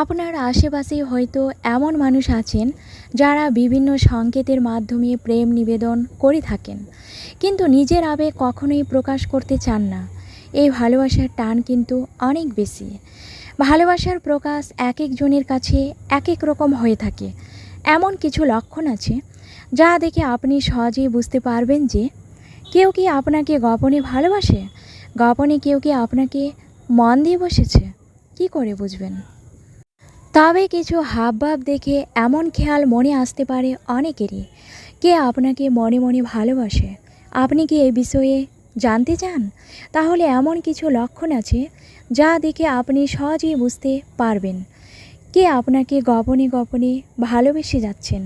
আপনার আশেপাশে হয়তো এমন মানুষ আছেন যারা বিভিন্ন সংকেতের মাধ্যমে প্রেম নিবেদন করে থাকেন। কিন্তু নিজের আবেগ কখনোই প্রকাশ করতে চান না। এই ভালোবাসার টান কিন্তু অনেক বেশি। ভালোবাসার প্রকাশ এক একজনের কাছে এক এক রকম হয়ে থাকে। এমন কিছু লক্ষণ আছে যা দেখে আপনি সহজেই বুঝতে পারবেন যে কেউ কি আপনাকে গোপনে ভালোবাসে? গোপনে কেউ কি আপনাকে মন দিয়ে বসেছে? কি করে বুঝবেন? তবে কিছু হাবভাব দেখে এমন খেয়াল মনে আসতে পারে অনেকেরই। কে আপনাকে মনে মনে ভালোবাসে? আপনি কি এই বিষয়ে জানতে চান? তাহলে এমন কিছু লক্ষণ আছে যা দেখে আপনি সহজেই বুঝতে পারবেন। কে আপনাকে গোপনে গোপনে ভালোবেসে যাচ্ছেন?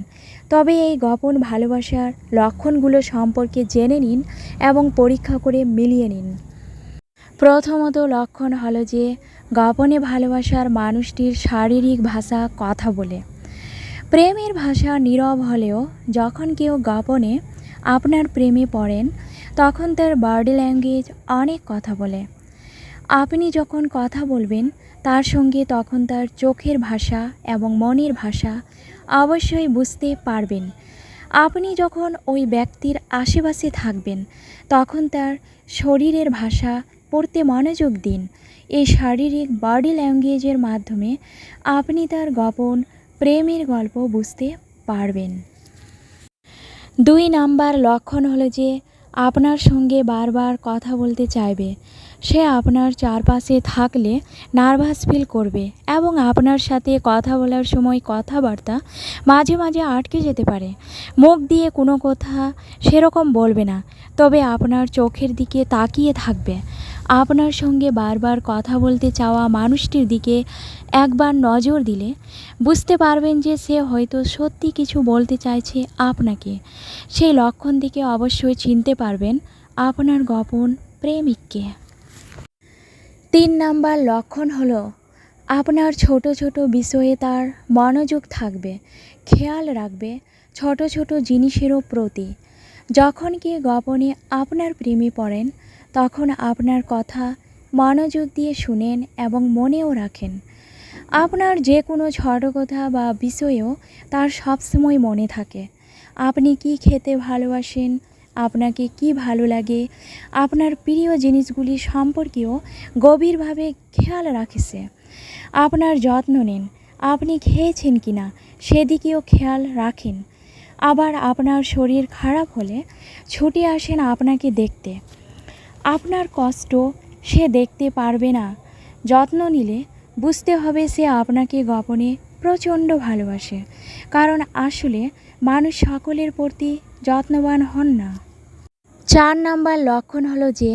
তবে এই গোপন ভালোবাসার লক্ষণগুলো সম্পর্কে জেনে নিন এবং পরীক্ষা করে মিলিয়ে নিন। প্রথমত লক্ষণ হলো যে, গোপনে ভালোবাসার মানুষটির শারীরিক ভাষা কথা বলে। প্রেমের ভাষা নীরব হলেও যখন কেউ গোপনে আপনার প্রেমে পড়েন, তখন তার বডি ল্যাঙ্গুয়েজ অনেক কথা বলে। আপনি যখন কথা বলবেন, তার সঙ্গে তখন তার চোখের ভাষা এবং মনের ভাষা অবশ্যই বুঝতে পারবেন। আপনি যখন ওই ব্যক্তির আশেপাশে থাকবেন, তখন তার শরীরের ভাষা পড়তে মনোযোগ দিন। এই শারীরিক বডি ল্যাঙ্গুয়েজের মাধ্যমে আপনি তার গোপন প্রেমের গল্প বুঝতে পারবেন। দুই নাম্বার লক্ষণ হলো যে, আপনার সঙ্গে বারবার কথা বলতে চাইবে। সে আপনার চারপাশে থাকলে নার্ভাস ফিল করবে এবং আপনার সাথে কথা বলার সময় কথাবার্তা মাঝে মাঝে আটকে যেতে পারে। মুখ দিয়ে কোনো কথা সেরকম বলবে না, তবে আপনার চোখের দিকে তাকিয়ে থাকবে। আপনার সঙ্গে বারবার কথা বলতে চাওয়া মানুষটির দিকে একবার নজর দিলে বুঝতে পারবেন যে সে হয়তো সত্যি কিছু বলতে চাইছে আপনাকে। সেই লক্ষণ থেকে অবশ্যই চিনতে পারবেন আপনার গোপন প্রেমিককে। তিন নাম্বার লক্ষণ হলো, আপনার ছোট ছোট বিষয়ে তার মনোযোগ থাকবে, খেয়াল রাখবে ছোট ছোট জিনিসেরও প্রতি। যখন কি গোপনে আপনার প্রেমে পড়েন তখন আপনার কথা মনোযোগ দিয়ে শুনেন এবং মনেও রাখেন। আপনার যে কোনো ছোট কথা বা বিষয়েও তার সবসময় মনে থাকে। আপনি কি খেতে ভালোবাসেন? আপনাকে কি ভালো লাগে? আপনার প্রিয় জিনিসগুলি সম্পর্কেও গভীরভাবে খেয়াল রাখেছে। আপনার যত্ন নেন। আপনি খেয়েছেন কি না সেদিকেও খেয়াল রাখেন। আবার আপনার শরীর খারাপ হলে ছুটে আসেন আপনাকে দেখতে। আপনার কষ্ট সে দেখতে পারবে না। যত্ন নিলে বুঝতে হবে সে আপনাকে গোপনে প্রচণ্ড ভালোবাসে। কারণ আসলে মানুষ সকলের প্রতি যত্নবান হন না। চার নাম্বার লক্ষণ হলো যে,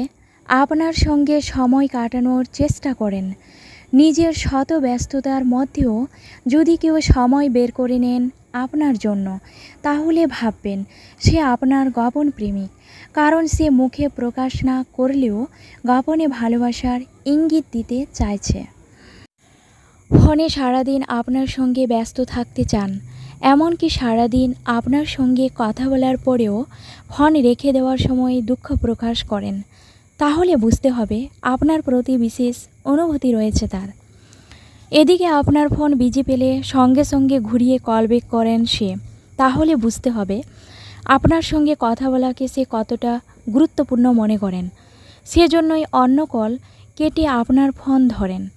আপনার সঙ্গে সময় কাটানোর চেষ্টা করেন। নিজের শত ব্যস্ততার মধ্যেও যদি কেউ সময় বের করে নেন আপনার জন্য। তাহলে ভাববেন, সে আপনার গোপন প্রেমিক। কারণ সে মুখে প্রকাশ না করলেও গোপনে ভালোবাসার ইঙ্গিত দিতে চাইছে। ফোনে সারাদিন আপনার সঙ্গে ব্যস্ত থাকতে চান। এমনকি সারাদিন আপনার সঙ্গে কথা বলার পরেও ফোন রেখে দেওয়ার সময় দুঃখ প্রকাশ করেন। তাহলে বুঝতে হবে, আপনার প্রতি বিশেষ অনুভূতি রয়েছে তার। এদিকে আপনার ফোন বিজি পেলে সঙ্গে সঙ্গে ঘুরিয়ে কল ব্যাক করেন সে। তাহলে বুঝতে হবে আপনার সঙ্গে কথা বলাকে সে কতটা গুরুত্বপূর্ণ মনে করেন। সেজন্যই অন্য কল কেটে আপনার ফোন ধরেন।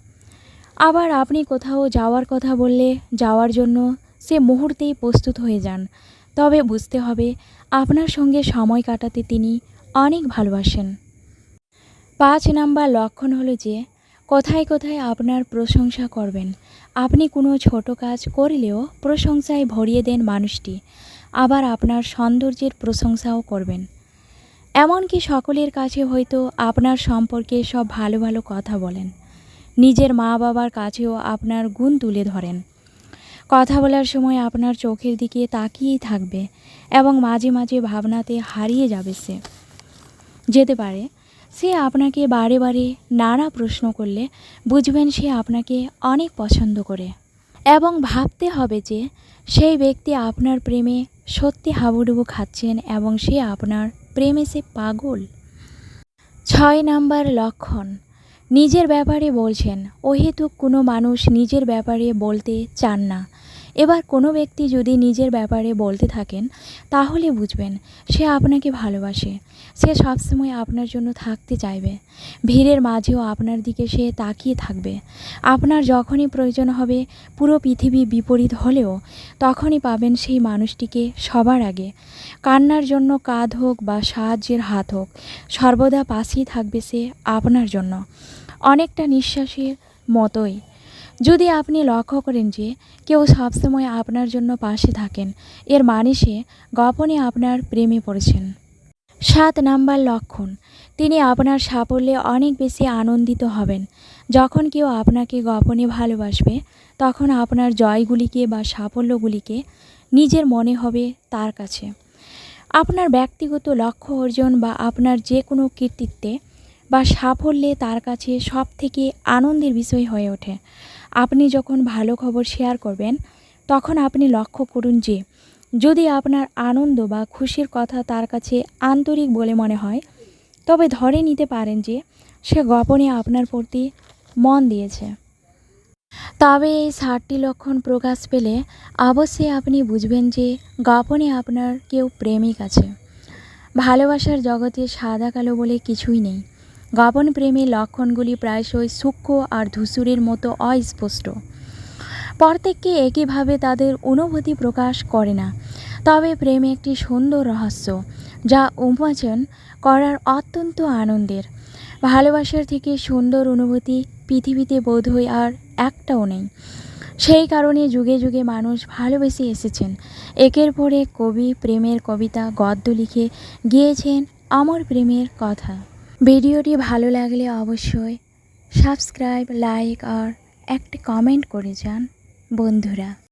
আবার আপনি কোথাও যাওয়ার কথা বললে যাওয়ার জন্য সে মুহূর্তেই প্রস্তুত হয়ে যান। তবে বুঝতে হবে আপনার সঙ্গে সময় কাটাতে তিনি অনেক ভালোবাসেন। পাঁচ নাম্বার লক্ষণ হলো যে কোথায় কোথায় আপনার প্রশংসা করবেন? আপনি কোনো ছোট কাজ করলেও প্রশংসায় ভরিয়ে দেন মানুষটি। আবার আপনার সৌন্দর্যের প্রশংসাও করবেন। এমনকি সকলের কাছে হয়তো আপনার সম্পর্কে সব ভালো ভালো কথা বলেন। নিজের মা বাবার কাছেও আপনার গুণ তুলে ধরেন। কথা বলার সময় আপনার চোখের দিকে তাকিয়েই থাকবে এবং মাঝে মাঝে ভাবনাতে হারিয়ে যাবে সে। যেতে পারে সে আপনাকে বারে বারে নানা প্রশ্ন করলে বুঝবেন সে আপনাকে অনেক পছন্দ করে। এবং ভাবতে হবে যে সেই ব্যক্তি আপনার প্রেমে সত্যি হাবুডুবু খাচ্ছেন এবং সে আপনার প্রেমে সে পাগল। ছয় নাম্বার লক্ষণ, নিজের ব্যাপারে বলছেন। অহেতুক কোনো মানুষ নিজের ব্যাপারে বলতে চান না। এবার কোনো ব্যক্তি যদি নিজের ব্যাপারে বলতে থাকেন, তাহলে বুঝবেন সে আপনাকে ভালোবাসে। সে সবসময় আপনার জন্য থাকতে চাইবে। ভিড়ের মাঝেও আপনার দিকে সে তাকিয়ে থাকবে। আপনার যখনই প্রয়োজন হবে, পুরো পৃথিবী বিপরীত হলেও তখনই পাবেন সেই মানুষটিকে সবার আগে। কান্নার জন্য কাঁধ হোক বা সাহায্যের হাত হোক, সর্বদা পাশেই থাকবে সে আপনার জন্য। অনেকটা নিঃশ্বাসের মতোই যদি আপনি লক্ষ্য করেন যে কেউ সবসময় আপনার জন্য পাশে থাকেন, এর মানে সে গোপনে আপনার প্রেমে পড়েছেন। সাত নাম্বার লক্ষণ, তিনি আপনার সাফল্যে অনেক বেশি আনন্দিত হবেন। যখন কেউ আপনাকে গোপনে ভালোবাসবে, তখন আপনার জয়গুলিকে বা সাফল্যগুলিকে নিজের মনে হবে তার কাছে। আপনার ব্যক্তিগত লক্ষ্য অর্জন বা আপনার যে কোনো কৃতিত্বে বা সাফল্যে তার কাছে সব থেকে আনন্দের বিষয় হয়ে ওঠে। আপনি যখন ভালো খবর শেয়ার করবেন, তখন আপনি লক্ষ্য করুন যে, যদি আপনার আনন্দ বা খুশির কথা তার কাছে আন্তরিক বলে মনে হয়, তবে ধরে নিতে পারেন যে, সে গোপনে আপনার প্রতি মন দিয়েছে। তবে এই ষাটটি লক্ষণ প্রকাশ পেলে অবশ্যই আপনি বুঝবেন যে, গোপনে আপনার কেউ প্রেমিক আছে। ভালোবাসার জগতে সাদা কালো বলে কিছুই নেই। গোপন প্রেমের লক্ষণগুলি প্রায়শই সূক্ষ্ম আর ধূসুরের মতো অস্পষ্ট। প্রত্যেককে একইভাবে তাদের অনুভূতি প্রকাশ করে না। তবে প্রেম একটি সুন্দর রহস্য, যা উন্মোচন করার অত্যন্ত আনন্দের। ভালোবাসার থেকে সুন্দর অনুভূতি পৃথিবীতে বোধহয় আর একটাও নেই। সেই কারণে যুগে যুগে মানুষ ভালোবেসে এসেছেন। একের পর কবি প্রেমের কবিতা গদ্য লিখে গিয়েছেন অমর প্রেমের কথা। ভিডিওটি ভালো লাগলে অবশ্যই সাবস্ক্রাইব লাইক আর একটি কমেন্ট করে যান বন্ধুরা।